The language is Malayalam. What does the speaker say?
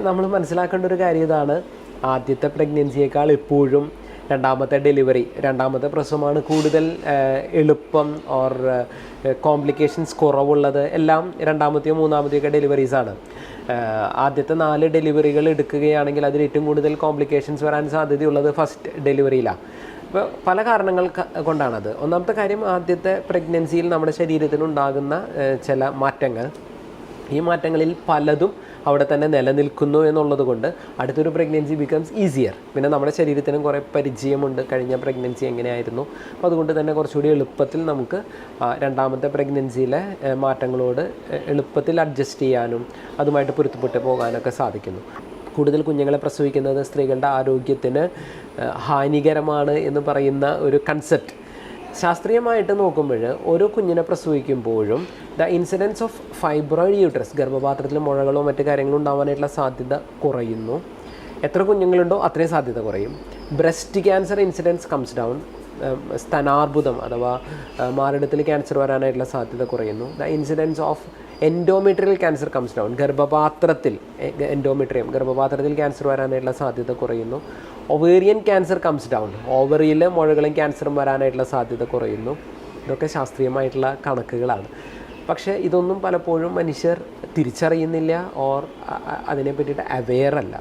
നമ്മൾ മനസ്സിലാക്കേണ്ട ഒരു കാര്യം ഇതാണ്. ആദ്യത്തെ പ്രഗ്നൻസിയേക്കാൾ എപ്പോഴും രണ്ടാമത്തെ ഡെലിവറി രണ്ടാമത്തെ പ്രസവമാണ് കൂടുതൽ എളുപ്പം ഓർ കോംപ്ലിക്കേഷൻസ് കുറവുള്ളത് എല്ലാം രണ്ടാമത്തെയോ മൂന്നാമത്തെയോ ഒക്കെ ഡെലിവറീസാണ് ആദ്യത്തെ നാല് ഡെലിവറികൾ എടുക്കുകയാണെങ്കിൽ അതിൽ ഏറ്റവും കൂടുതൽ കോംപ്ലിക്കേഷൻസ് വരാൻ സാധ്യതയുള്ളത് ഫസ്റ്റ് ഡെലിവറിയിലാണ് അപ്പോൾ പല കാരണങ്ങൾ കൊണ്ടാണത്. ഒന്നാമത്തെ കാര്യം ആദ്യത്തെ പ്രഗ്നൻസിയിൽ നമ്മുടെ ശരീരത്തിനുണ്ടാകുന്ന ചില മാറ്റങ്ങൾ. ഈ മാറ്റങ്ങളിൽ പലതും അവിടെ തന്നെ നിലനിൽക്കുന്നു എന്നുള്ളത് കൊണ്ട് അടുത്തൊരു പ്രഗ്നൻസി ബിക്കംസ് ഈസിയർ പിന്നെ നമ്മുടെ ശരീരത്തിനും കുറേ പരിചയമുണ്ട്. കഴിഞ്ഞ പ്രഗ്നൻസി എങ്ങനെയായിരുന്നു? അപ്പോൾ അതുകൊണ്ട് തന്നെ കുറച്ചുകൂടി എളുപ്പത്തിൽ നമുക്ക് രണ്ടാമത്തെ പ്രഗ്നൻസിയിലെ മാറ്റങ്ങളോട് എളുപ്പത്തിൽ അഡ്ജസ്റ്റ് ചെയ്യാനും അതുമായിട്ട് പൊരുത്തപ്പെട്ട് പോകാനൊക്കെ സാധിക്കുന്നു. കൂടുതൽ കുഞ്ഞുങ്ങളെ പ്രസവിക്കുന്നത് സ്ത്രീകളുടെ ആരോഗ്യത്തിന് ഹാനികരമാണ് എന്ന് പറയുന്ന ഒരു കൺസെപ്റ്റ് ശാസ്ത്രീയമായിട്ട് നോക്കുമ്പോൾ ഓരോ കുഞ്ഞിനെ പ്രസവിക്കുമ്പോഴും the incidence of fibroid uterus ഗർഭപാത്രത്തിൽ മുഴകളോ മറ്റു കാര്യങ്ങളോ ഉണ്ടാവാനായിട്ടുള്ള സാധ്യത കുറയുന്നു. എത്ര കുഞ്ഞുങ്ങളുണ്ടോ അത്രയും സാധ്യത കുറയും. Breast cancer incidence comes down സ്തനാർബുദം അഥവാ മാറിടത്തിൽ ക്യാൻസർ വരാനായിട്ടുള്ള സാധ്യത കുറയുന്നു. The incidence of endometrial cancer comes down ഗർഭപാത്രത്തിൽ എൻഡോമെട്രിയം ഗർഭപാത്രത്തിൽ ക്യാൻസർ വരാനായിട്ടുള്ള സാധ്യത കുറയുന്നു. ഒവേറിയൻ ക്യാൻസർ കംസ് ഡൗൺ ഓവറിയിൽ മുഴകളും ക്യാൻസറും വരാനായിട്ടുള്ള സാധ്യത കുറയുന്നു. ഇതൊക്കെ ശാസ്ത്രീയമായിട്ടുള്ള കണക്കുകളാണ്. പക്ഷേ ഇതൊന്നും പലപ്പോഴും മനുഷ്യർ തിരിച്ചറിയുന്നില്ല ഓർ അതിനെ പറ്റിയിട്ട് അവെയർ അല്ല.